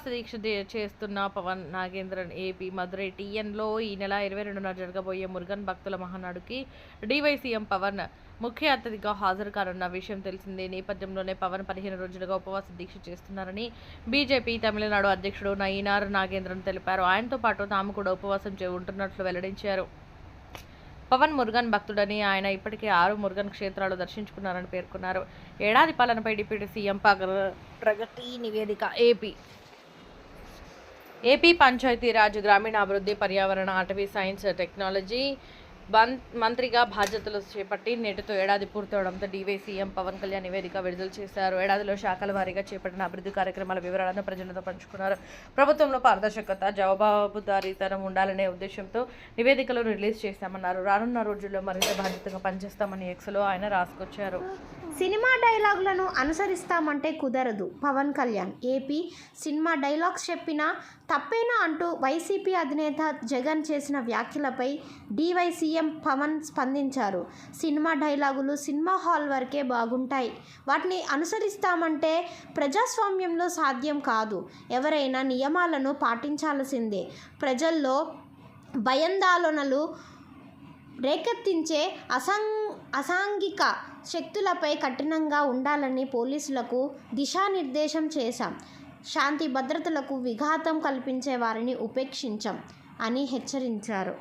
ఉపవాస దీక్ష చేస్తున్న పవన్ నాగేంద్రన్ ఏపీ మదురై టీఎన్లో ఈ నెల ఇరవై రెండున జరగబోయే మురుగన్ భక్తుల మహానాడుకి డివైసీఎం పవన్ ముఖ్య అతిథిగా హాజరు కానున్న విషయం తెలిసిందే. నేపథ్యంలోనే పవన్ పదిహేను రోజులుగా ఉపవాస దీక్ష చేస్తున్నారని బీజేపీ తమిళనాడు అధ్యక్షుడు నయీనార్ నాగేంద్రన్ తెలిపారు. ఆయనతో పాటు తాము కూడా ఉపవాసం చే ఉంటున్నట్లు వెల్లడించారు. పవన్ మురుగన్ భక్తుడని ఆయన ఇప్పటికే ఆరు మురుగన్ క్షేత్రాలు దర్శించుకున్నారని పేర్కొన్నారు. ఏడాది పాలనపై డిప్యూటీ సీఎం పగ ప్రగతి నివేదిక ఏపీ ఏపీ పంచాయతీరాజ్ గ్రామీణాభివృద్ధి పర్యావరణ అటవీ సైన్స్ టెక్నాలజీ మంత్రిగా బాధ్యతలు చేపట్టి నేటితో ఏడాది పూర్తవడంతో డీవై సీఎం పవన్ కళ్యాణ్ నివేదిక విడుదల చేశారు. ఏడాదిలో శాఖల వారీగా చేపట్టిన అభివృద్ధి కార్యక్రమాల వివరాలను ప్రజలతో పంచుకున్నారు. ప్రభుత్వంలో పారదర్శకత జవాబుదారీతనం ఉండాలనే ఉద్దేశంతో నివేదికలు రిలీజ్ చేశామన్నారు. రానున్న రోజుల్లో మరింత బాధ్యతగా పనిచేస్తామని ఎక్స్లో ఆయన రాసుకొచ్చారు. సినిమా డైలాగులను అనుసరిస్తామంటే కుదరదు Pawan Kalyan. AP cinema dialogues చెప్పినా తప్పేనా అంటూ వైసీపీ అధినేత జగన్ చేసిన వ్యాఖ్యలపై డివైసీఎం పవన్ స్పందించారు. సినిమా డైలాగులు సినిమా హాల్ వరకే బాగుంటాయి. వాటిని అనుసరిస్తామంటే ప్రజాస్వామ్యంలో సాధ్యం కాదు. ఎవరైనా నియమాలను పాటించాల్సిందే. ప్రజల్లో భయాందోళనలు రేకెత్తించే అసం అసాంఘిక శక్తులపై కఠినంగా ఉండాలని పోలీసులకు దిశానిర్దేశం చేశాం. శాంతి భద్రతలకు విఘాతం కల్పించే వారిని ఉపేక్షించాం అని హెచ్చరించారు.